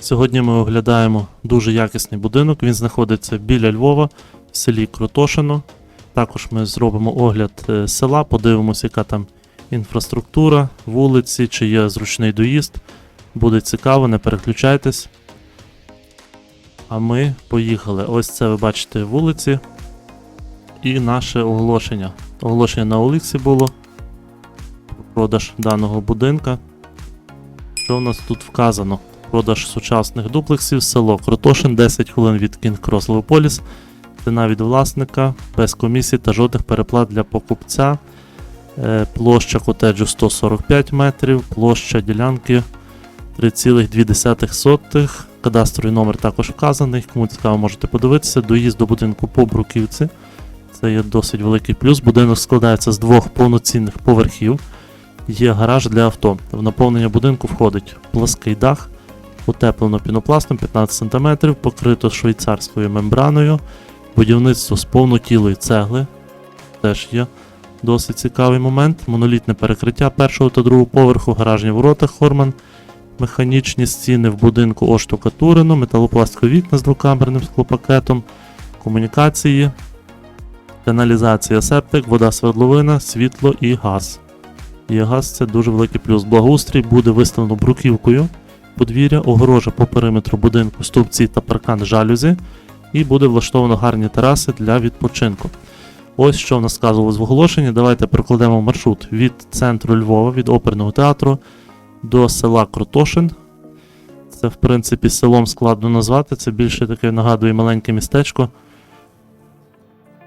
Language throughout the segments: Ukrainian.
Сьогодні ми оглядаємо дуже якісний будинок. Він знаходиться біля Львова в селі Кротошино. Також ми зробимо огляд е, села, подивимося, яка там інфраструктура, вулиці, чи є зручний доїзд. Буде цікаво, не переключайтесь. А ми поїхали. Ось це ви бачите вулиці і наше оголошення. Оголошення на Оліксі було. про Продаж даного будинка. Що в нас тут вказано? Продаж сучасних дуплексів, село Кротошин, 10 хвилин від Кінг Крос Леополіс. Ціна від власника, без комісій та жодних переплат для покупця. Е, Площа котеджу 145 метрів, площа ділянки 3,2 сотих. Кадастровий номер також вказаний. Кому цікаво, можете подивитися. Доїзд до будинку по Бруківці. Це є досить великий плюс. Будинок складається з двох повноцінних поверхів. Є гараж для авто. В наповнення будинку входить плоский дах, утеплено пінопластом 15 см, покрито швейцарською мембраною, будівництво з повнотілої цегли. Теж є досить цікавий момент. Монолітне перекриття першого та другого поверху, гаражні ворота Хорман, механічні стіни в будинку оштукатурено, металопластикові вікна з двокамерним склопакетом, комунікації, каналізація септик, вода свердловина, світло і газ. Є газ це дуже великий плюс. Благоустрій буде виставлено бруківкою. Подвір'я, огорожа по периметру будинку, стовпці та паркан жалюзі, і буде влаштовано гарні тераси для відпочинку. Ось що в нас сказувалось в оголошенні. Давайте прокладемо маршрут від центру Львова, від оперного театру до села Кротошин. Це, в принципі, селом складно назвати, це більше таке нагадує маленьке містечко.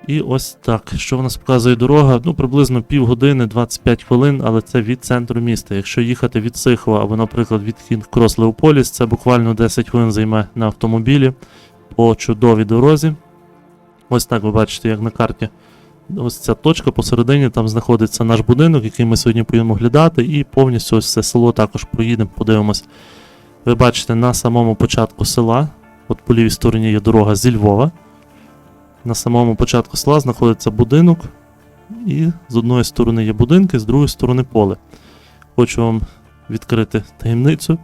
І ось так. Що в нас показує дорога? Ну, приблизно півгодини, 25 хвилин, але це від центру міста. Якщо їхати від Сихова або, наприклад, від Кінг Крос Леополіс, це буквально 10 хвилин займе на автомобілі по чудовій дорозі. Ось так ви бачите, як на карті. Ось ця точка посередині, там знаходиться наш будинок, який ми сьогодні поїдемо глядати, і повністю ось це село також проїдемо, подивимось. Ви бачите, на самому початку села, от по лівій стороні є дорога зі Львова. На самому початку села знаходиться будинок, і з одної сторони є будинки, з другої сторони поле. Хочу вам відкрити таємницю.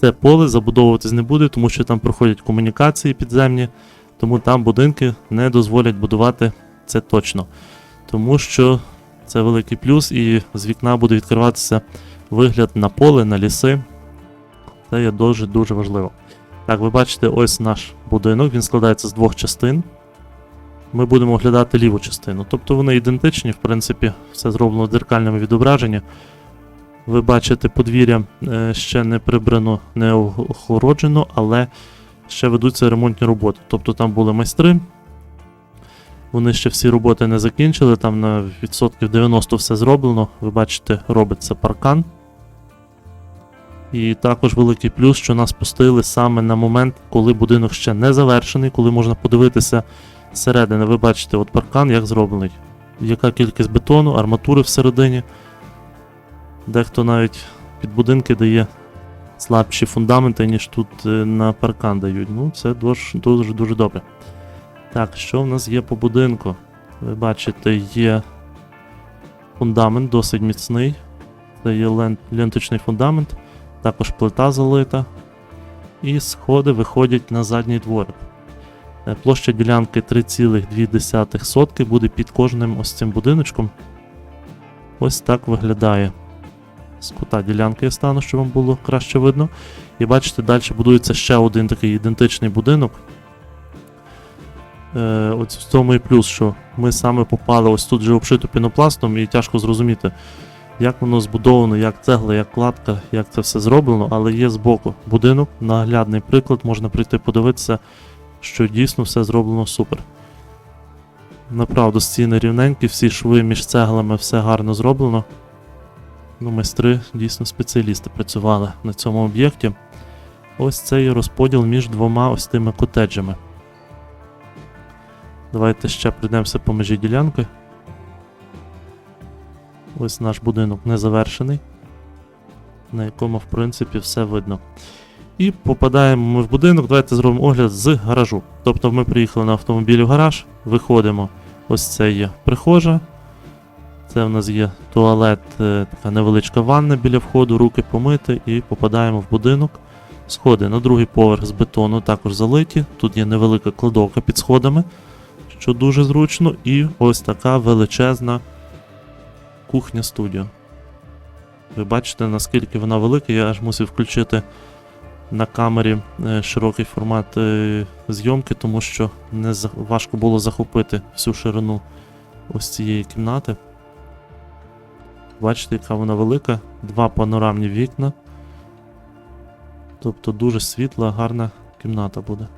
Це поле забудовуватись не буде, тому що там проходять комунікації підземні, тому там будинки не дозволять будувати це точно. Тому що це великий плюс, і з вікна буде відкриватися вигляд на поле, на ліси. Це є дуже-дуже важливо. Так, ви бачите, ось наш будинок, він складається з двох частин. Ми будемо оглядати ліву частину. Тобто вони ідентичні, в принципі, все зроблено в дзеркальному відображенні. Ви бачите, подвір'я е, ще не прибрано, не охороджено, але ще ведуться ремонтні роботи. Тобто там були майстри. Вони ще всі роботи не закінчили, там на відсотків 90 все зроблено. Ви бачите, робиться паркан. І також великий плюс, що нас пустили саме на момент, коли будинок ще не завершений, коли можна подивитися зсередини. Ви бачите, от паркан як зроблений. Яка кількість бетону, арматури всередині. Дехто навіть під будинки дає слабші фундаменти, ніж тут е, на паркан дають. Ну, це дуже дуже, дуже добре. Так, що в нас є по будинку? Ви бачите, є фундамент досить міцний. Це є ленточний фундамент, також плита залита. І сходи виходять на задній дворик. Е, Площа ділянки 3,2 сотки буде під кожним ось цим будиночком. Ось так виглядає. З кута ділянки я стану, щоб вам було краще видно. І бачите, далі будується ще один такий ідентичний будинок. Е, ось в тому і плюс, що ми саме попали ось тут вже обшито пінопластом, і тяжко зрозуміти, як воно збудовано, як цегла, як кладка, як це все зроблено, але є збоку будинок, наглядний приклад, можна прийти подивитися, що дійсно все зроблено супер. Направду стіни рівненькі, всі шви між цеглами, все гарно зроблено. Ну, майстри, дійсно спеціалісти працювали на цьому об'єкті. Ось це є розподіл між двома ось тими котеджами. Давайте ще прийдемося по межі ділянки. Ось наш будинок не завершений, на якому, в принципі, все видно. І попадаємо ми в будинок. Давайте зробимо огляд з гаражу. Тобто ми приїхали на автомобілі в гараж, виходимо. Ось це є прихожа. Це в нас є туалет, е, така невеличка ванна біля входу, руки помити і попадаємо в будинок. Сходи на другий поверх з бетону також залиті. Тут є невелика кладовка під сходами, що дуже зручно, і ось така величезна кухня студіо. Ви бачите, наскільки вона велика, я аж мусив включити на камері е, широкий формат е, зйомки, тому що не важко було захопити всю ширину ось цієї кімнати. Бачите, яка вона велика, два панорамні вікна. Тобто дуже світла, гарна кімната буде.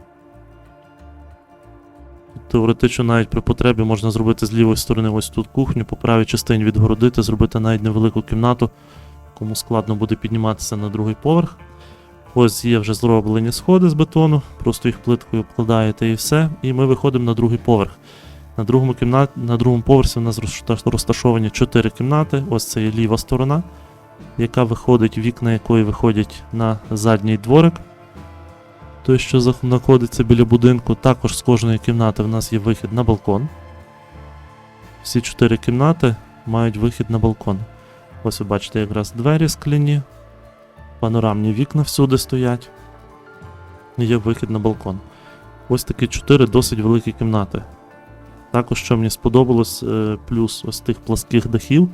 Теоретично навіть при потребі можна зробити з лівої сторони ось тут кухню, по правій частині відгородити, зробити навіть невелику кімнату, кому складно буде підніматися на другий поверх. Ось є вже зроблені сходи з бетону, просто їх плиткою обкладаєте і все. І ми виходимо на другий поверх. На другому, кімнат... на другому поверсі у нас розташовані 4 кімнати. Ось це є ліва сторона, яка виходить, вікна якої виходять на задній дворик. Той, що знаходиться біля будинку, також з кожної кімнати в нас є вихід на балкон. Всі чотири кімнати мають вихід на балкон. Ось ви бачите якраз двері скляні, панорамні вікна всюди стоять. Є вихід на балкон. Ось такі чотири досить великі кімнати. Також, що мені сподобалось, е, плюс ось тих пласких дахів,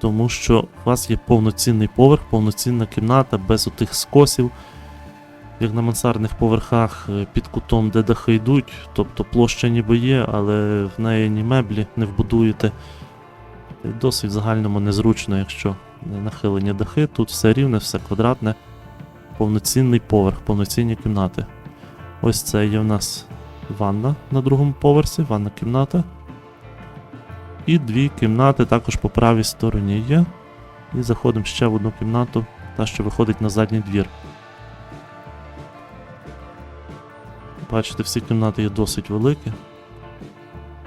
тому що у вас є повноцінний поверх, повноцінна кімната без отих скосів, як на мансардних поверхах е, під кутом, де дахи йдуть, тобто площа ніби є, але в неї ні меблі не вбудуєте. Досить в загальному незручно, якщо нахилені дахи, тут все рівне, все квадратне, повноцінний поверх, повноцінні кімнати. Ось це є в нас ванна на другому поверсі, ванна кімната. І дві кімнати також по правій стороні є. І заходимо ще в одну кімнату, та що виходить на задній двір. Бачите, всі кімнати є досить великі.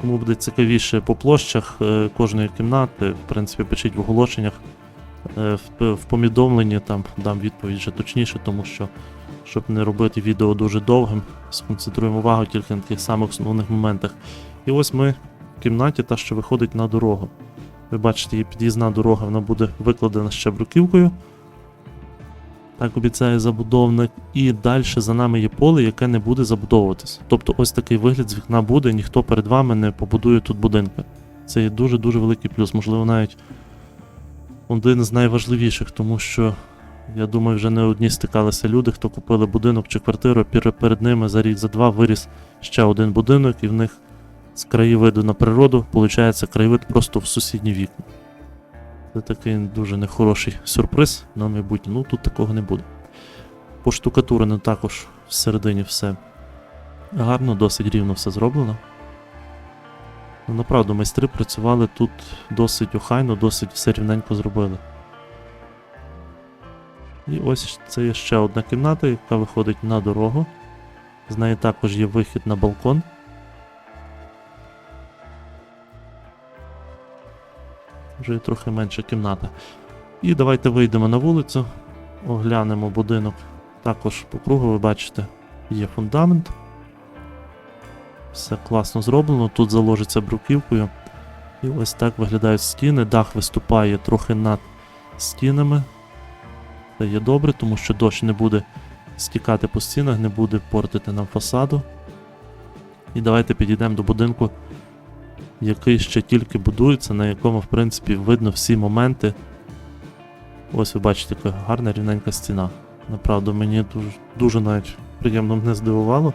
Кому буде цікавіше по площах е, кожної кімнати, в принципі, пишіть в оголошеннях. Е, в, в повідомленні там дам відповідь вже точніше, тому що, щоб не робити відео дуже довгим, сконцентруємо увагу тільки на таких самих основних моментах. І ось ми в кімнаті, та що виходить на дорогу. Ви бачите, є під'їзна дорога, вона буде викладена ще бруківкою. Так обіцяє забудовник. І далі за нами є поле, яке не буде забудовуватися. Тобто ось такий вигляд з вікна буде, ніхто перед вами не побудує тут будинки. Це є дуже-дуже великий плюс, можливо, навіть один з найважливіших, тому що я думаю, вже не одні стикалися люди, хто купили будинок чи квартиру, пер- перед ними за рік, за два виріс ще один будинок, і в них з краєвиду на природу виходить краєвид просто в сусідні вікна. Це такий дуже нехороший сюрприз на майбутнє. Ну тут такого не буде. Поштукатурено також всередині все гарно, досить рівно все зроблено. Ну, направду, майстри працювали тут досить охайно, досить все рівненько зробили. І ось це є ще одна кімната, яка виходить на дорогу. З неї також є вихід на балкон. Вже є трохи менша кімната. І давайте вийдемо на вулицю, оглянемо будинок. Також по кругу, ви бачите, є фундамент. Все класно зроблено. Тут заложиться бруківкою. І ось так виглядають стіни. Дах виступає трохи над стінами. Це є добре, тому що дощ не буде стікати по стінах, не буде портити нам фасаду. І давайте підійдемо до будинку, який ще тільки будується, на якому, в принципі, видно всі моменти. Ось ви бачите, яка гарна рівненька стіна. Направду, мені дуже, дуже навіть приємно мене здивувало.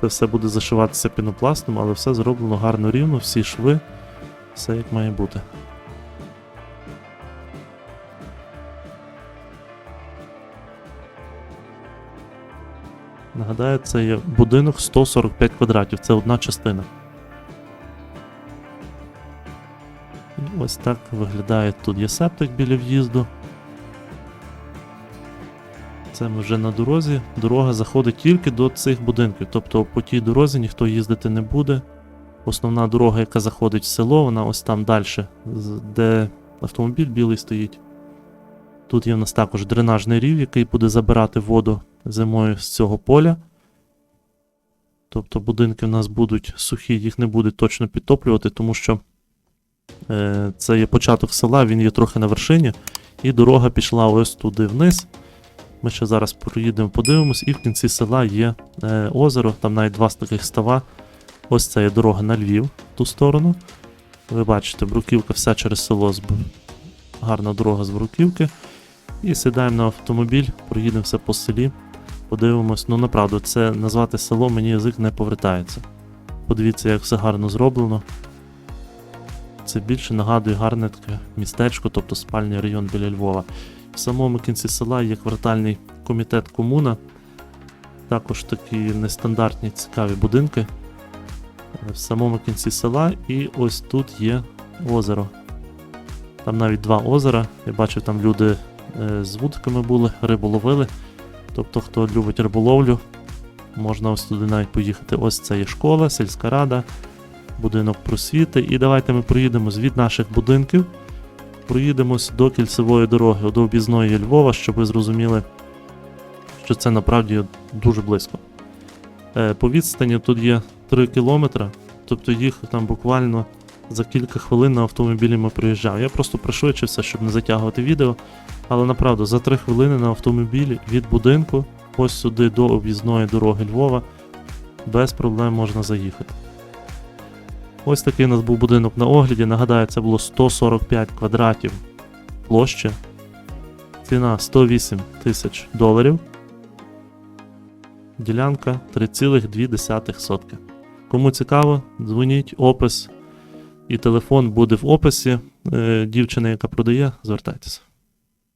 Це все буде зашиватися пінопластом, але все зроблено гарно рівно, всі шви, все як має бути. Нагадаю, це є будинок 145 квадратів, це одна частина. І ось так виглядає. Тут є септик біля в'їзду. Це ми вже на дорозі. Дорога заходить тільки до цих будинків. Тобто по тій дорозі ніхто їздити не буде. Основна дорога, яка заходить в село, вона ось там далі, де автомобіль білий стоїть. Тут є в нас також дренажний рів, який буде забирати воду зимою з цього поля. Тобто будинки в нас будуть сухі, їх не буде точно підтоплювати, тому що е, це є початок села, він є трохи на вершині, і дорога пішла ось туди вниз. Ми ще зараз проїдемо, подивимось, і в кінці села є е, озеро, там навіть два з таких става. Ось це є дорога на Львів, в ту сторону. Ви бачите, бруківка вся через село. Гарна дорога з бруківки. І сідаємо на автомобіль, проїдемо все по селі, подивимось. Ну, направду, це назвати село мені язик не повертається. Подивіться, як все гарно зроблено. Це більше нагадує гарне таке містечко, тобто спальний район біля Львова. Самому кінці села є квартальний комітет комуна. Також такі нестандартні цікаві будинки. Е, В самому кінці села, і ось тут є озеро. Там навіть два озера. Я бачив, там люди е, з вудками були, рибу ловили. Тобто, хто любить риболовлю, можна ось туди навіть поїхати. Ось це є школа, сільська рада, будинок просвіти. І давайте ми проїдемо від наших будинків. Проїдемось до кільцевої дороги, до об'їзної Львова, щоб ви зрозуміли, що це направді дуже близько. Е, По відстані тут є 3 кілометри, тобто їх там буквально за кілька хвилин на автомобілі ми проїжджав. Я просто пришвидшився, щоб не затягувати відео. Але направду за 3 хвилини на автомобілі від будинку ось сюди до об'їзної дороги Львова без проблем можна заїхати. Ось такий у нас був будинок на огляді. Нагадаю, це було 145 квадратів площі. Ціна 108 тисяч доларів. Ділянка 3,2 сотки. Кому цікаво, дзвоніть, опис і телефон буде в описі. Е, Дівчина, яка продає, звертайтеся.